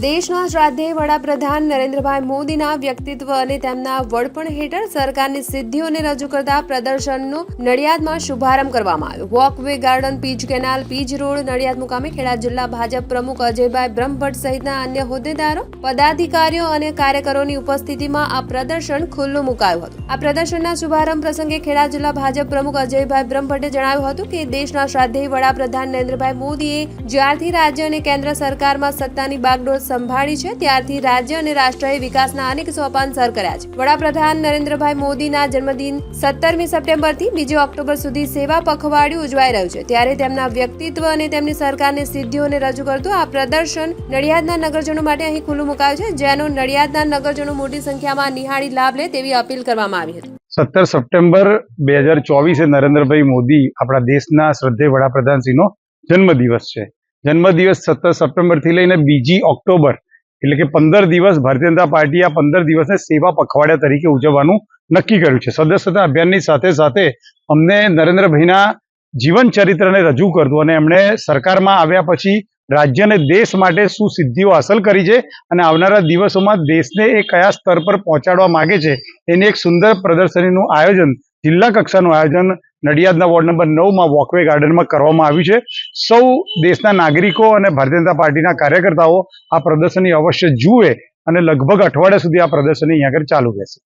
દેશના શ્રાદ્ધેય વડાપ્રધાન નરેન્દ્રભાઈ મોદીના વ્યક્તિત્વ અને તેમના વડપણ હેઠળ સરકારની સિદ્ધિઓને રજૂ કરતા પ્રદર્શનનો નડિયાદમાં શુભારંભ કરવામાં આવ્યો. Walkway garden Pij canal Pij road Nadiad મુકામે ખેડા જિલ્લા ભાજપ પ્રમુખ અજયભાઈ બ્રહ્મભટ્ટ સહિતના અન્ય હોદ્દેદારો, પદાધિકારીઓ અને કાર્યકરોની ઉપસ્થિતિમાં આ પ્રદર્શન ખુલ્લું મુકાયું હતું. આ પ્રદર્શનના શુભારંભ પ્રસંગે ખેડા જિલ્લા ભાજપ પ્રમુખ અજયભાઈ બ્રહ્મભટ્ટે જણાવ્યું હતું કે દેશના શ્રાદ્ધેય વડાપ્રધાન નરેન્દ્રભાઈ મોદીએ જ્યારથી રાજ્ય અને કેન્દ્ર સરકારમાં સત્તાની બાગડોર સંભાળી છે. ત્યારથી રાજ્ય અને રાષ્ટ્રએ વિકાસના અનેક સોપાન સર કર્યા છે. વડાપ્રધાન નરેન્દ્રભાઈ મોદીના જન્મદિન સત્તરમી સપ્ટેમ્બરથી બીજી ઓક્ટોબર સુધી સેવા પખવાડિયું ઉજવાઈ રહ્યું છે. ત્યારે તેમના વ્યક્તિત્વ અને તેમની સરકારની સિદ્ધિઓને રજૂ કરતું આ પ્રદર્શન નડિયાદના નગરજનો માટે અહીં ખુલ્લું મુકાયું છે, જેનો નડિયાદના નગરજનો મોટી સંખ્યામાં નિહાળી લાભ લે તેવી અપીલ કરવામાં આવી હતી. સત્તર સપ્ટેમ્બર બે હજાર ચોવીસે નરેન્દ્રભાઈ મોદી આપણા દેશના શ્રદ્ધેય વડાપ્રધાનશ્રીનો જન્મદિવસ છે. જન્મદિવસ સત્તર સપ્ટેમ્બરથી લઈને બીજી ઓક્ટોબર, એટલે કે પંદર દિવસ ભારતીય જનતા પાર્ટી આ પંદર દિવસને સેવા પખવાડિયા તરીકે ઉજવવાનું નક્કી કર્યું છે. સદસ્યતા અભિયાનની સાથે સાથે અમને નરેન્દ્રભાઈના જીવન ચરિત્રને રજૂ કરતું અને એમણે સરકારમાં આવ્યા પછી રાજ્ય અને દેશ માટે શું સિદ્ધિઓ હાંસલ કરી છે અને આવનારા દિવસોમાં દેશને એ કયા સ્તર પર પહોંચાડવા માગે છે, એની એક સુંદર પ્રદર્શનીનું આયોજન જિલ્લા કક્ષાનું આયોજન નડિયાદના વોર્ડ નંબર નવમાં વોકવે ગાર્ડનમાં કરવામાં આવ્યું છે. સૌ દેશના નાગરિકો અને ભારતીય જનતા પાર્ટીના કાર્યકર્તાઓ આ પ્રદર્શનની અવશ્ય જુએ અને લગભગ અઠવાડિયા સુધી આ પ્રદર્શની અહીંયા આગળ ચાલુ રહેશે.